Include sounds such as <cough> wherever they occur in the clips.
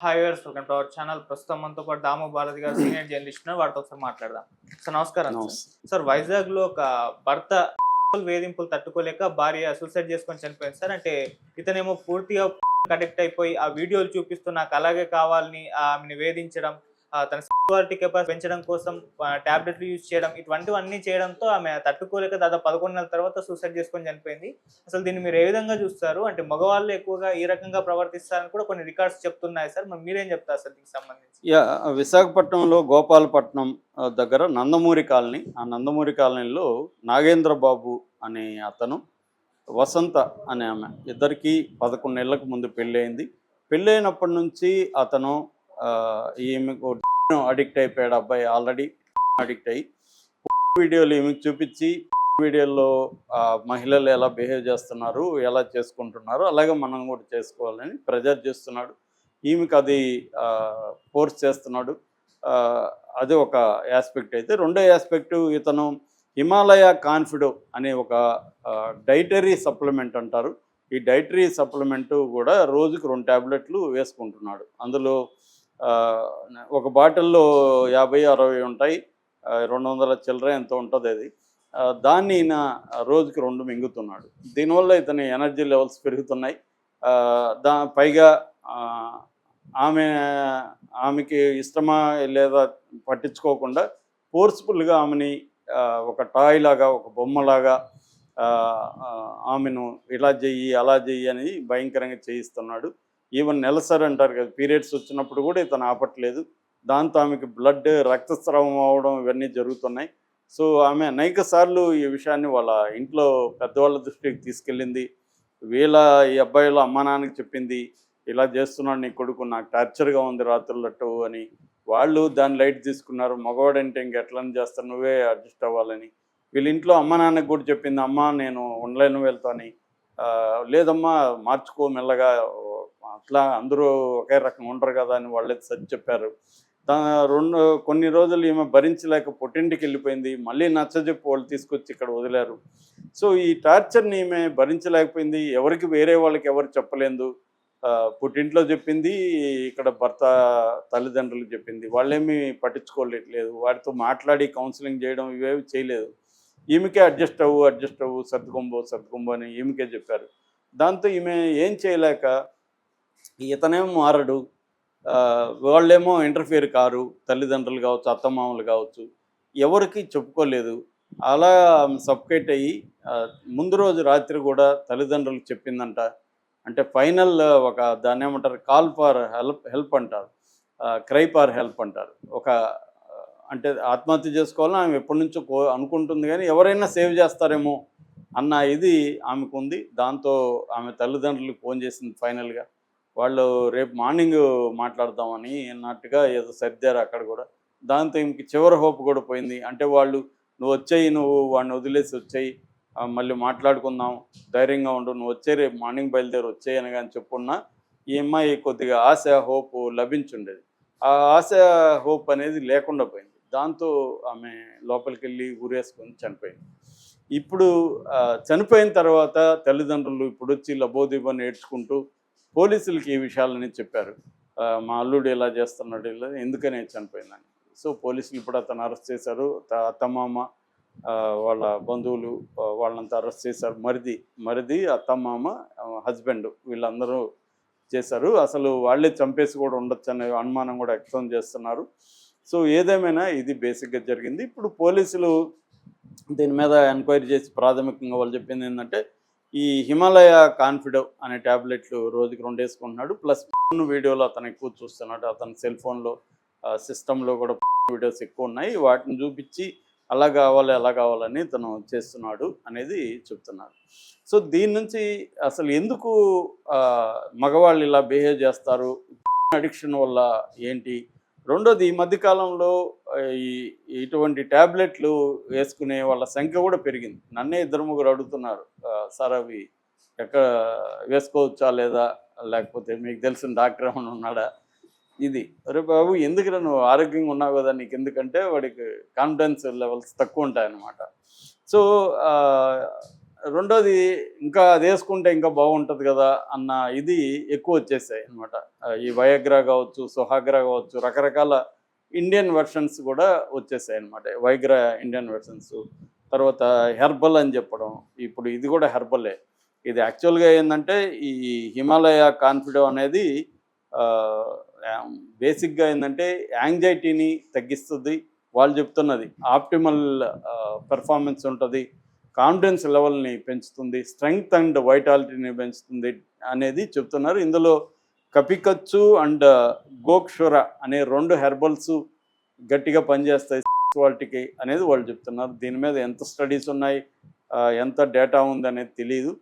Hi viewers welcome to our channel ప్రస్తుతం మనతో పాటు దాము బాలాజీ గారు సీనియర్ జర్నలిస్ట్ వారితో ఒకసారి మాట్లాడదాం. సార్ నమస్కారం సార్. సార్ వైజాగ్లో ఒక భర్త <laughs> వేధింపులు తట్టుకోలేక భార్య సూసైడ్ చేసుకొని చనిపోయింది సార్. అంటే ఇతనేమో పూర్తిగా <laughs> కనెక్ట్ అయిపోయి ఆ వీడియోలు చూపిస్తూ నాకు అలాగే కావాలని ఆమెను వేధించడం తన సెక్యూరిటీ కెపాసిటీ పెంచడం కోసం ట్యాబ్లెట్లు యూజ్ చేయడం ఇటువంటివన్నీ చేయడంతో ఆమె తట్టుకోలేక దాదాపు పదకొండు నెలల తర్వాత సూసైడ్ చేసుకొని చనిపోయింది. అసలు దీన్ని మీరు ఏ విధంగా చూస్తారు? అంటే మగవాళ్ళు ఎక్కువగా ఈ రకంగా ప్రవర్తిస్తారని కూడా కొన్ని రికార్డ్స్ చెప్తున్నాయి సార్. మరి మీరేం చెప్తారు సార్ దీనికి సంబంధించి? విశాఖపట్నంలో గోపాలపట్నం దగ్గర నందమూరి కాలనీ ఆ నందమూరి కాలనీలో నాగేంద్ర బాబు అనే అతను వసంత అనే ఆమె. ఇద్దరికీ పదకొండు నెలలకు ముందు పెళ్ళయింది. పెళ్ళైనప్పటి నుంచి అతను ఈమెకు అడిక్ట్ అయిపోయాడు అబ్బాయి ఆల్రెడీ అడిక్ట్ అయ్యి. వీడియోలు ఈమెకు చూపించి వీడియోలో మహిళలు ఎలా బిహేవ్ చేస్తున్నారు ఎలా చేసుకుంటున్నారు అలాగే మనం కూడా చేసుకోవాలని ప్రెజర్ చేస్తున్నాడు. ఈమెకి అది ఫోర్స్ చేస్తున్నాడు. అది ఒక ఆస్పెక్ట్ అయితే. రెండో ఆస్పెక్ట్ ఇతను హిమాలయ కాన్ఫిడో అనే ఒక డైటరీ సప్లిమెంట్ అంటారు. ఈ డైటరీ సప్లిమెంట్ కూడా రోజుకు రెండు ట్యాబ్లెట్లు వేసుకుంటున్నాడు. అందులో ఒక బాటిల్లో యాభై అరవై ఉంటాయి. రెండు వందల చిల్లర ఎంత ఉంటుంది అది. దాన్ని ఈయన రోజుకి రెండు మింగుతున్నాడు. దీనివల్ల ఇతని ఎనర్జీ లెవెల్స్ పెరుగుతున్నాయి. దా పైగా ఆమె ఆమెకి ఇష్టమా లేదా పట్టించుకోకుండా ఫోర్స్ఫుల్గా ఆమెని ఒక టాయ్ లాగా ఒక బొమ్మలాగా ఆమెను ఇలా చెయ్యి అలా చెయ్యి అని భయంకరంగా చేయిస్తున్నాడు. ఈవెన్ నెలసరి అంటారు కదా పీరియడ్స్ వచ్చినప్పుడు కూడా ఇతను ఆపట్లేదు. దాంతో ఆమెకి బ్లడ్ రక్తస్రావం అవడం ఇవన్నీ జరుగుతున్నాయి. సో ఆమె అనేక సార్లు ఈ విషయాన్ని వాళ్ళ ఇంట్లో పెద్దవాళ్ళ దృష్టికి తీసుకెళ్ళింది. వీళ్ళ ఈ అబ్బాయిల అమ్మా నాన్నకి చెప్పింది ఇలా చేస్తున్నాడు నీ కొడుకు నాకు టార్చర్గా ఉంది రాత్రులట్టు అని. వాళ్ళు దాన్ని లైట్ తీసుకున్నారు. మగవాడంటే ఇంకెట్లని చేస్తాను నువ్వే అడ్జస్ట్ అవ్వాలని. వీళ్ళ ఇంట్లో అమ్మ నాన్నకు కూడా చెప్పింది అమ్మ నేను ఉండలేను వెళ్తాను. లేదమ్మా మార్చుకో మెల్లగా అట్లా అందరూ ఒకే రకం ఉండరు కదా అని వాళ్ళే సరి చెప్పారు. రెండు కొన్ని రోజులు ఈమె భరించలేక పుట్టింటికి వెళ్ళిపోయింది. మళ్ళీ నచ్చజెప్పి వాళ్ళు తీసుకొచ్చి ఇక్కడ వదిలారు. సో ఈ టార్చర్ని ఈమె భరించలేకపోయింది. ఎవరికి వేరే వాళ్ళకి ఎవరు చెప్పలేదు. పుట్టింట్లో చెప్పింది ఇక్కడ భర్త తల్లిదండ్రులు చెప్పింది. వాళ్ళేమీ పట్టించుకోలేట్లేదు వారితో మాట్లాడి కౌన్సిలింగ్ చేయడం ఇవేవి చేయలేదు. ఈమెకే అడ్జస్ట్ అవ్వు అడ్జస్ట్ అవ్వు సర్దుకొంబో సర్దుకొంబో అని ఈమెకే చెప్పారు. దాంతో ఈమె ఏం చేయలేక ఇతనేమో మారడు. వాళ్ళేమో ఇంటర్ఫియర్ కారు తల్లిదండ్రులు కావచ్చు అత్తమామలు కావచ్చు ఎవరికి చెప్పుకోలేదు. అలా సబ్కైట్ అయ్యి ముందు రోజు రాత్రి కూడా తల్లిదండ్రులకు చెప్పిందంట. అంటే ఫైనల్ ఒక దాన్ని ఏమంటారు కాల్ ఫార్ హెల్ప్ హెల్ప్ అంటారు. క్రై ఫార్ హెల్ప్ అంటారు. ఒక అంటే ఆత్మహత్య చేసుకోవాలని ఆమె ఎప్పటి నుంచో కో అనుకుంటుంది కానీ ఎవరైనా సేవ్ చేస్తారేమో అన్న ఇది ఆమెకు ఉంది దాంతో ఆమె తల్లిదండ్రులకు ఫోన్ చేసింది ఫైనల్గా వాళ్ళు రేపు మార్నింగ్ మాట్లాడదామని అన్నట్టుగా ఏదో సర్దారు అక్కడ కూడా. దాంతో ఇంక చివరి హోప్ కూడా పోయింది. అంటే వాళ్ళు నువ్వు వచ్చాయి నువ్వు వాడిని వదిలేసి వచ్చాయి మళ్ళీ మాట్లాడుకుందాం ధైర్యంగా ఉండు నువ్వు వచ్చే రేపు మార్నింగ్ బయలుదేరి వచ్చాయని అని కానీ చెప్పున్నా ఈ అమ్మాయి కొద్దిగా ఆశ హోప్ లభించుండేది. ఆ ఆశ హోప్ అనేది లేకుండా పోయింది. దాంతో ఆమె లోపలికి వెళ్ళి ఊరేసుకొని చనిపోయింది. ఇప్పుడు చనిపోయిన తర్వాత తల్లిదండ్రులు ఇప్పుడు వచ్చి లబోదీబో నేర్చుకుంటూ పోలీసులకి ఈ విషయాలని చెప్పారు. మా అల్లుడు ఇలా చేస్తున్నాడు ఇలా ఎందుకనే చనిపోయిందని. సో పోలీసులు ఇప్పుడు అతను అరెస్ట్ చేశారు. త- అత్తమామ వాళ్ళ బంధువులు వాళ్ళంతా అరెస్ట్ చేశారు. మరిది మరిది అత్తమామ హస్బెండ్ వీళ్ళందరూ చేశారు. అసలు వాళ్ళే చంపేసి కూడా ఉండొచ్చు అనే అనుమానం కూడా వ్యక్తం చేస్తున్నారు. సో ఏదేమైనా ఇది బేసిక్గా జరిగింది. ఇప్పుడు పోలీసులు దీని మీద ఎంక్వైరీ చేసి ప్రాథమికంగా వాళ్ళు చెప్పింది ఏంటంటే ఈ హిమాలయ కాన్ఫిడో అనే ట్యాబ్లెట్లు రోజుకి రెండు వేసుకుంటున్నాడు ప్లస్ వీడియోలు అతను ఎక్కువ చూస్తున్నాడు. అతని సెల్ ఫోన్లో సిస్టంలో కూడా వీడియోస్ ఎక్కువ ఉన్నాయి. వాటిని చూపించి అలా కావాలి అలా కావాలని తను చేస్తున్నాడు అనేది చెప్తున్నారు. సో దీని నుంచి అసలు ఎందుకు మగవాళ్ళు ఇలా బిహేవ్ చేస్తారు? అడిక్షన్ వల్ల ఏంటి? రెండోది ఈ మధ్యకాలంలో ఈ ఇటువంటి ట్యాబ్లెట్లు వేసుకునే వాళ్ళ సంఖ్య కూడా పెరిగింది. నన్నే ఇద్దరు ముగ్గురు అడుగుతున్నారు. సార్ అవి ఎక్కడ వేసుకోవచ్చా లేదా? లేకపోతే మీకు తెలిసిన డాక్టర్ ఏమైనా ఉన్నాడా? ఇది. అరే బాబు ఎందుకు నువ్వు ఆరోగ్యంగా ఉన్నావు కదా నీకు ఎందుకంటే వాడికి కాన్ఫిడెన్స్ లెవెల్స్ తక్కువ ఉంటాయన్నమాట. సో రెండోది ఇంకా అది వేసుకుంటే ఇంకా బాగుంటుంది కదా అన్న ఇది ఎక్కువ వచ్చేసాయి అనమాట ఈ వయగ్రా కావచ్చు సుహాగ్రా కావచ్చు రకరకాల ఇండియన్ వెర్షన్స్ కూడా వచ్చేసాయి అనమాట వైగ్రా ఇండియన్ వెర్షన్స్ తర్వాత హెర్బల్ అని చెప్పడం ఇప్పుడు ఇది కూడా హెర్బలే. ఇది యాక్చువల్గా ఏంటంటే ఈ హిమాలయ కాన్ఫిడో అనేది బేసిక్గా ఏంటంటే యాంగ్జైటీని తగ్గిస్తుంది. వాళ్ళు చెప్తున్నది ఆప్టిమల్ పెర్ఫార్మెన్స్ ఉంటుంది కాన్ఫిడెన్స్ లెవెల్ని పెంచుతుంది స్ట్రెంగ్త్ అండ్ వైటాలిటీని పెంచుతుంది అనేది చెప్తున్నారు. ఇందులో కపికచ్చు అండ్ గోక్షుర అనే రెండు హెర్బల్స్ గట్టిగా పనిచేస్తాయి. వాటికి అనేది వాళ్ళు చెప్తున్నారు. దీని మీద ఎంత స్టడీస్ ఉన్నాయి ఎంత డేటా ఉంది అనేది తెలియదు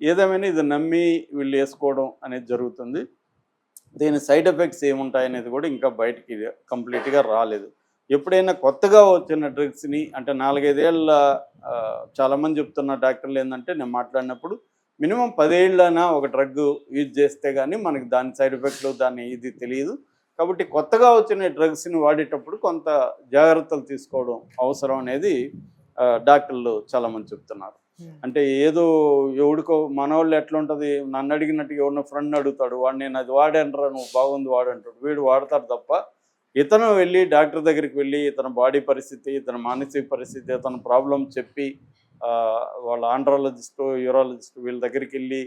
ఏదేమైనా ఇది నమ్మి వీళ్ళు వేసుకోవడం అనేది జరుగుతుంది. దీని సైడ్ ఎఫెక్ట్స్ ఏముంటాయి అనేది కూడా ఇంకా బయటికి కంప్లీట్గా రాలేదు. ఎప్పుడైనా కొత్తగా వచ్చిన డ్రగ్స్ని అంటే నాలుగైదేళ్ళ చాలామంది చెప్తున్న డాక్టర్లు ఏంటంటే నేను మాట్లాడినప్పుడు మినిమం పదేళ్ళైనా ఒక డ్రగ్ యూజ్ చేస్తే కానీ మనకి దాని సైడ్ ఎఫెక్ట్లు దాని ఇది తెలియదు కాబట్టి కొత్తగా వచ్చిన డ్రగ్స్ని వాడేటప్పుడు కొంత జాగ్రత్తలు తీసుకోవడం అవసరం అనేది డాక్టర్లు చాలామంది చెప్తున్నారు. అంటే ఏదో ఎవడికో మనవాళ్ళు ఎట్లా ఉంటుంది నన్ను అడిగినట్టుగా ఎవరిన ఫ్రెండ్ అడుగుతాడు వాడు నేను అది వాడానరా నువ్వు బాగుంది వాడంటాడు వీడు వాడతాడు తప్ప ఇతను వెళ్ళి డాక్టర్ దగ్గరికి వెళ్ళి ఇతని బాడీ పరిస్థితి ఇతని మానసిక పరిస్థితి ఇతని ప్రాబ్లం చెప్పి వాళ్ళ ఆండ్రాలజిస్టు యూరాలజిస్ట్ వీళ్ళ దగ్గరికి వెళ్ళి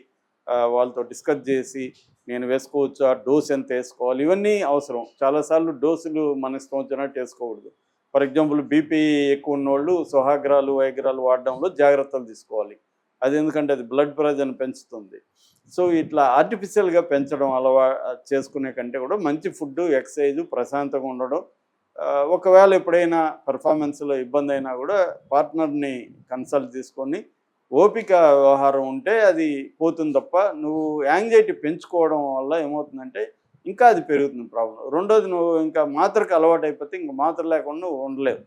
వాళ్ళతో డిస్కస్ చేసి నేను వేసుకోవచ్చు? ఆ డోస్ ఎంత వేసుకోవాలి? ఇవన్నీ అవసరం. చాలాసార్లు డోసులు మన ఇష్టం వచ్చినట్టు వేసుకోకూడదు. ఫర్ ఎగ్జాంపుల్ బీపీ ఎక్కువ ఉన్నోళ్ళు సుహాగ్రాలు వైగ్రాలు వాడడంలో జాగ్రత్తలు తీసుకోవాలి. అది ఎందుకంటే అది బ్లడ్ ప్రెషర్ని పెంచుతుంది. సో ఇట్లా ఆర్టిఫిషియల్గా పెంచడం అలవా చేసుకునే కంటే కూడా మంచి ఫుడ్ ఎక్సర్సైజ్ ప్రశాంతంగా ఉండడం. ఒకవేళ ఎప్పుడైనా పెర్ఫార్మెన్స్లో ఇబ్బంది అయినా కూడా పార్ట్నర్ని కన్సల్ట్ తీసుకొని ఓపిక వ్యవహారం ఉంటే అది పోతుంది తప్ప నువ్వు యాంగ్జైటీ పెంచుకోవడం వల్ల ఏమవుతుందంటే ఇంకా అది పెరుగుతుంది ప్రాబ్లం రెండోది నువ్వు ఇంకా మాత్రకు అలవాటు అయిపోతే ఇంకా మాత్ర లేకుండా నువ్వు ఉండలేవు.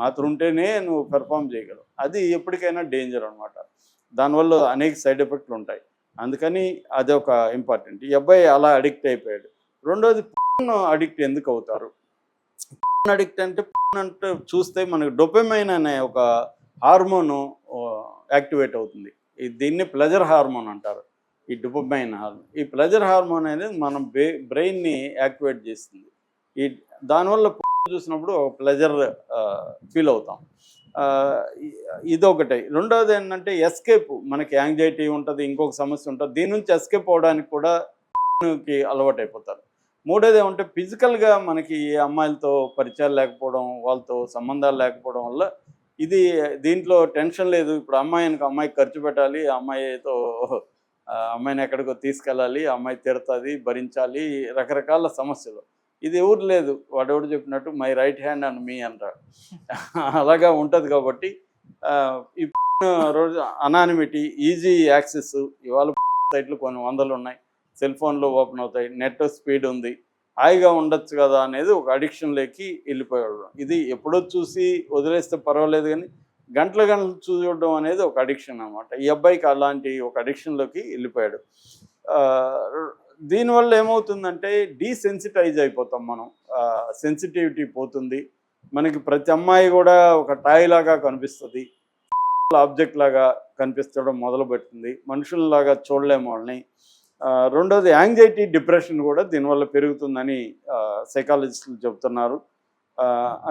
మాత్ర ఉంటేనే నువ్వు పెర్ఫామ్ చేయగలవు. అది ఎప్పటికైనా డేంజర్ అనమాట దానివల్ల అనేక సైడ్ ఎఫెక్ట్లు ఉంటాయి. అందుకని అది ఒక ఇంపార్టెంట్ ఈ అబ్బాయి అలా అడిక్ట్ అయిపోయాడు. రెండోది అడిక్ట్ ఎందుకు అవుతారు? అడిక్ట్ అంటే అంటే చూస్తే మనకు డొపెమైన్ అనే ఒక హార్మోన్ యాక్టివేట్ అవుతుంది. ఈ దీన్ని ప్లెజర్ హార్మోన్ అంటారు. ఈ డొపమైన్ హార్మోన్. ఈ ప్లెజర్ హార్మోన్ అనేది మనం బ్రే బ్రెయిన్ని యాక్టివేట్ చేస్తుంది. ఈ దానివల్ల చూసినప్పుడు ఒక ప్లెజర్ ఫీల్ అవుతాం. ఇదొకటి. రెండోది ఏంటంటే ఎస్కేప్. మనకి యాంగ్జైటీ ఉంటుంది ఇంకొక సమస్య ఉంటుంది. దీని నుంచి ఎస్కేప్ అవడానికి కూడా కి అలవాటు అయిపోతారు. మూడోది ఏమంటే ఫిజికల్గా మనకి ఈ అమ్మాయిలతో పరిచయాలు లేకపోవడం వాళ్ళతో సంబంధాలు లేకపోవడం వల్ల ఇది దీంట్లో టెన్షన్ లేదు. ఇప్పుడు అమ్మాయికి అమ్మాయికి ఖర్చు పెట్టాలి. అమ్మాయితో అమ్మాయిని ఎక్కడికో తీసుకెళ్ళాలి. అమ్మాయి తిడతాది భరించాలి రకరకాల సమస్యలు. ఇది ఎవరు లేదు. వాడెవడు చెప్పినట్టు my right hand and me అంటారు అలాగా ఉంటుంది కాబట్టి <laughs> రోజు అనానిమిటీ ఈజీ యాక్సెస్ ఇవాళ <laughs> సైట్లు కొన్ని వందలు ఉన్నాయి. సెల్ ఫోన్లో ఓపెన్ అవుతాయి. నెట్ స్పీడ్ ఉంది. హాయిగా ఉండొచ్చు కదా అనేది ఒక అడిక్షన్లోకి వెళ్ళిపోయాడు. ఇది ఎప్పుడో చూసి వదిలేస్తే పర్వాలేదు కానీ గంటల గంటలు చూడడం అనేది ఒక అడిక్షన్ అనమాట ఈ అబ్బాయికి అలాంటి ఒక అడిక్షన్లోకి వెళ్ళిపోయాడు. దీనివల్ల ఏమవుతుందంటే డీసెన్సిటైజ్ అయిపోతాం మనం. సెన్సిటివిటీ పోతుంది. మనకి ప్రతి అమ్మాయి కూడా ఒక టాయ్ లాగా కనిపిస్తుంది. ఆబ్జెక్ట్ లాగా కనిపిస్తడం మొదలు పెడుతుంది మనుషుల్లాగా చూడలేము వాళ్ళని. రెండోది యాంగ్జైటీ డిప్రెషన్ కూడా దీనివల్ల పెరుగుతుందని సైకాలజిస్టులు చెబుతున్నారు.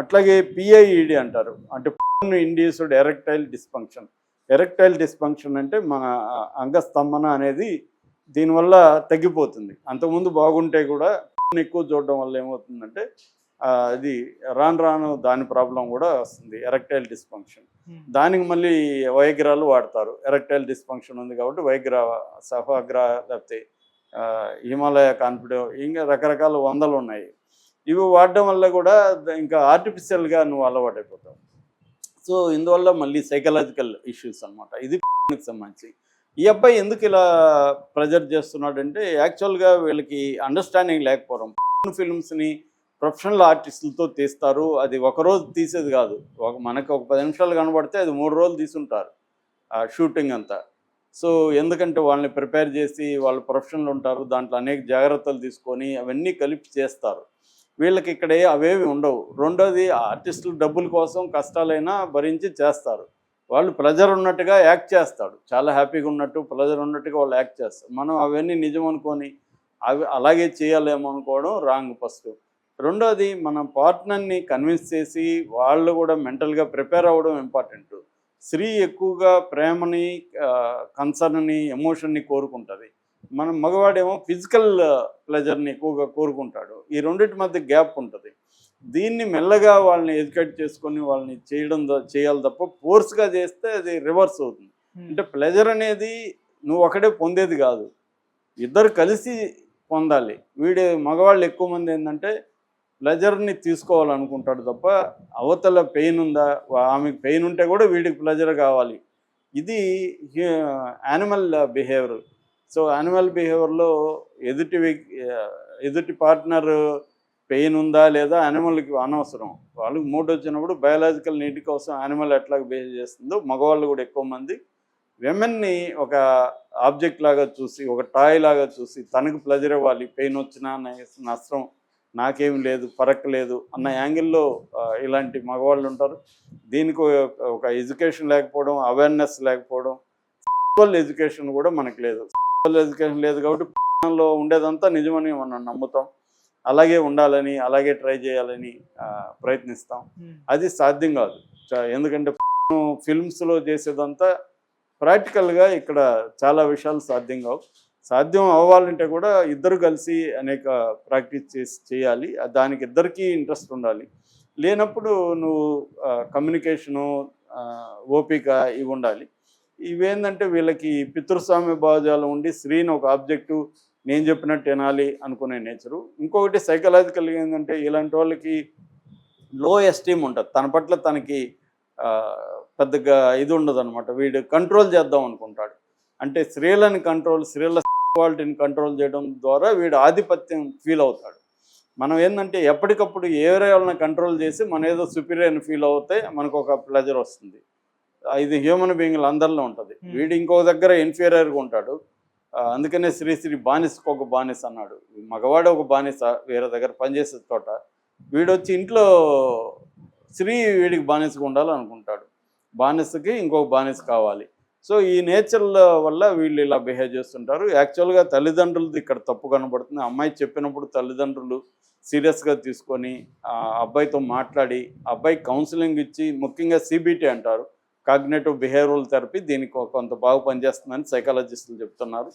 అట్లాగే పిఐఈడి అంటారు. అంటే induced erectile dysfunction erectile dysfunction అంటే మన అంగస్తంభన అనేది దీనివల్ల తగ్గిపోతుంది. అంతకుముందు బాగుంటే కూడా <laughs> ఎక్కువ చూడడం వల్ల ఏమవుతుందంటే అది రాను రాను దాని ప్రాబ్లం కూడా వస్తుంది ఎరెక్టైల్ డిస్ఫంక్షన్. దానికి మళ్ళీ వైగ్రాలు వాడతారు ఎరెక్టైల్ డిస్ఫంక్షన్ ఉంది కాబట్టి వైగ్రా సఫాగ్రా లేకపోతే హిమాలయ కాన్ఫిడో ఇంకా రకరకాల వందలు ఉన్నాయి. ఇవి వాడడం వల్ల కూడా ఇంకా ఆర్టిఫిషియల్గా నువ్వు అలవాటు అయిపోతావు సో ఇందువల్ల మళ్ళీ సైకలాజికల్ ఇష్యూస్ అనమాట ఇది సంబంధించి. ఈ అబ్బాయి ఎందుకు ఇలా ప్రెజర్ చేస్తున్నాడంటే యాక్చువల్గా వీళ్ళకి అండర్స్టాండింగ్ లేకపోవడం. ఫిల్మ్స్ని ప్రొఫెషనల్ ఆర్టిస్టులతో తీస్తారు. అది ఒక రోజు తీసేది కాదు. ఒక మనకు ఒక పది నిమిషాలు కనబడితే అది మూడు రోజులు తీసుంటారు. ఆ షూటింగ్ అంతా. సో ఎందుకంటే వాళ్ళని ప్రిపేర్ చేసి వాళ్ళు ప్రొఫెషనల్ ఉంటారు. దాంట్లో అనేక జాగ్రత్తలు తీసుకొని అవన్నీ కలిపి చేస్తారు. వీళ్ళకి ఇక్కడే అవేవి ఉండవు. రెండోది ఆర్టిస్టులు డబ్బుల కోసం కష్టాలైనా భరించి చేస్తారు. వాళ్ళు ప్రెజర్ ఉన్నట్టుగా యాక్ట్ చేస్తాడు. చాలా హ్యాపీగా ఉన్నట్టు ప్రెజర్ ఉన్నట్టుగా వాళ్ళు యాక్ట్ చేస్తారు. మనం అవన్నీ నిజం అనుకొని అవి అలాగే చేయాలేమో అనుకోవడం రాంగ్ ఫస్ట్. రెండోది మన పార్ట్నర్ని కన్విన్స్ చేసి వాళ్ళు కూడా మెంటల్గా ప్రిపేర్ అవ్వడం ఇంపార్టెంట్. స్త్రీ ఎక్కువగా ప్రేమని కన్సర్న్ని ఎమోషన్ని కోరుకుంటుంది. మన మగవాడేమో ఫిజికల్ ప్లెజర్ని ఎక్కువగా కోరుకుంటాడు. ఈ రెండింటి మధ్య గ్యాప్ ఉంటుంది. దీన్ని మెల్లగా వాళ్ళని ఎడ్యుకేట్ చేసుకొని వాళ్ళని చేయడం చేయాలి తప్ప ఫోర్స్గా చేస్తే అది రివర్స్ అవుతుంది. అంటే ప్లెజర్ అనేది నువ్వు ఒకడే పొందేది కాదు. ఇద్దరు కలిసి పొందాలి. వీడి మగవాళ్ళు ఎక్కువ మంది ఏంటంటే ప్లెజర్ని తీసుకోవాలనుకుంటాడు తప్ప అవతల పెయిన్ ఉందా ఆమెకు పెయిన్ ఉంటే కూడా వీడికి ప్లెజర్ కావాలి. ఇది యానిమల్ బిహేవియర్ సో యానిమల్ బిహేవియర్లో ఎదుటి ఎదుటి పార్ట్నర్ పెయిన్ ఉందా లేదా యానిమల్కి అనవసరం. వాళ్ళకి మూడు వచ్చినప్పుడు బయాలజికల్ నీటి కోసం యానిమల్ ఎట్లా బిహేవ్ చేస్తుందో మగవాళ్ళు కూడా ఎక్కువ మంది విమెన్ని ఒక ఆబ్జెక్ట్ లాగా చూసి ఒక టాయ్ లాగా చూసి తనకు ప్లెజర్ ఇవ్వాలి. పెయిన్ వచ్చినా నా- నష్టం నాకేం లేదు ఫరక్ లేదు అన్న యాంగిల్లో ఇలాంటి మగవాళ్ళు ఉంటారు. దీనికి ఒక- ఎడ్యుకేషన్ లేకపోవడం అవేర్నెస్ లేకపోవడం స్పిరిచువల్ ఎడ్యుకేషన్ కూడా మనకు లేదు. స్పిరిచువల్ ఎడ్యుకేషన్ లేదు కాబట్టి లో ఉండేదంతా నిజమని మనం నమ్ముతాం. అలాగే ఉండాలని అలాగే ట్రై చేయాలని ప్రయత్నిస్తాం. అది సాధ్యం కాదు. ఎందుకంటే ఫిల్మ్స్లో చేసేదంతా ప్రాక్టికల్గా ఇక్కడ చాలా విషయాలు సాధ్యం కావు. సాధ్యం అవ్వాలంటే కూడా ఇద్దరు కలిసి అనేక ప్రాక్టీస్ చేసి చేయాలి. దానికి ఇద్దరికీ ఇంట్రెస్ట్ ఉండాలి. లేనప్పుడు నువ్వు కమ్యూనికేషను ఓపిక ఇవి ఉండాలి. ఇవేంటంటే వీళ్ళకి పితృస్వామ్య భావజాలం ఉండి స్త్రీని ఒక ఆబ్జెక్టు నేను చెప్పినట్టు వినాలి అనుకునే నేచరు. ఇంకొకటి సైకలాజికల్ ఏంటంటే ఇలాంటి వాళ్ళకి లో ఎస్టీమ్ ఉంటుంది. తన పట్ల తనకి పెద్దగా ఇది ఉండదు అనమాట వీడు కంట్రోల్ చేద్దాం అనుకుంటాడు. అంటే స్త్రీలను కంట్రోల్ స్త్రీల క్వాలిటీని కంట్రోల్ చేయడం ద్వారా వీడు ఆధిపత్యం ఫీల్ అవుతాడు. మనం ఏంటంటే ఎప్పటికప్పుడు ఏ వాళ్ళని కంట్రోల్ చేసి మన ఏదో సుపీరియర్ అని ఫీల్ అవుతే మనకు ఒక ప్లెజర్ వస్తుంది. ఇది హ్యూమన్ బీయింగ్లు అందరిలో ఉంటుంది. Hmm. వీడు ఇంకో దగ్గర ఇన్ఫీరియర్గా ఉంటాడు. అందుకనే శ్రీ శ్రీ బానిసకు ఒక బానిస అన్నాడు. మగవాడు ఒక బానిస వేరే దగ్గర పనిచేసే చోట వీడొచ్చి ఇంట్లో స్త్రీ వీడికి బానిసగా ఉండాలనుకుంటాడు. బానిసకి ఇంకొక బానిస కావాలి. సో ఈ నేచర్ల వల్ల వీళ్ళు ఇలా బిహేవ్ చేస్తుంటారు. యాక్చువల్గా తల్లిదండ్రులది ఇక్కడ తప్పు కనబడుతుంది. అమ్మాయి చెప్పినప్పుడు తల్లిదండ్రులు సీరియస్గా తీసుకొని ఆ అబ్బాయితో మాట్లాడి అబ్బాయి కౌన్సిలింగ్ ఇచ్చి ముఖ్యంగా సిబిటి అంటారు. కాగ్నేటివ్ బిహేవియరల్ థెరపీ దీనికి కొంత బాగా పనిచేస్తుందని సైకాలజిస్టులు చెప్తున్నారు.